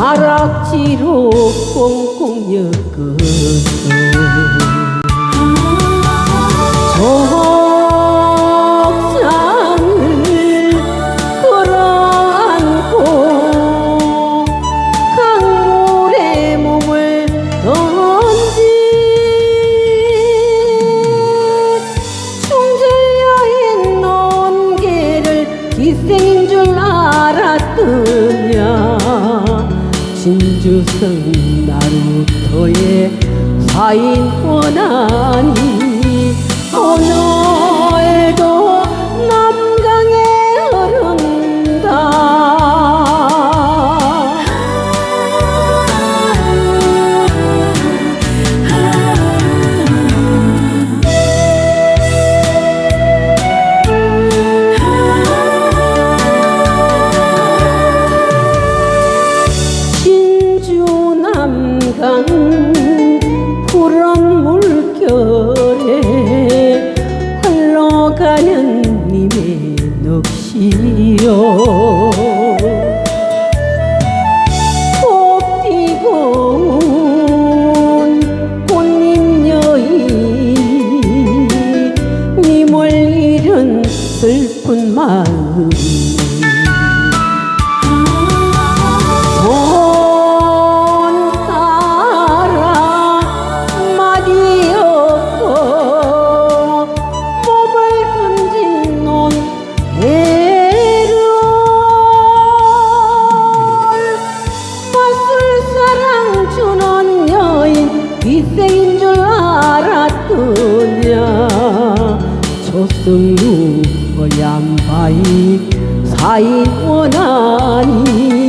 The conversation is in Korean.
가락지로 꽁꽁 엮었어 진주성 나루터의 사인 원한 남강 푸른 물결에 흘러가는 님의 넋이요. 꽃 피고 온 꽃잎 여인 님을 잃은 슬픈 마음 조승루 양바이? 사인 원하니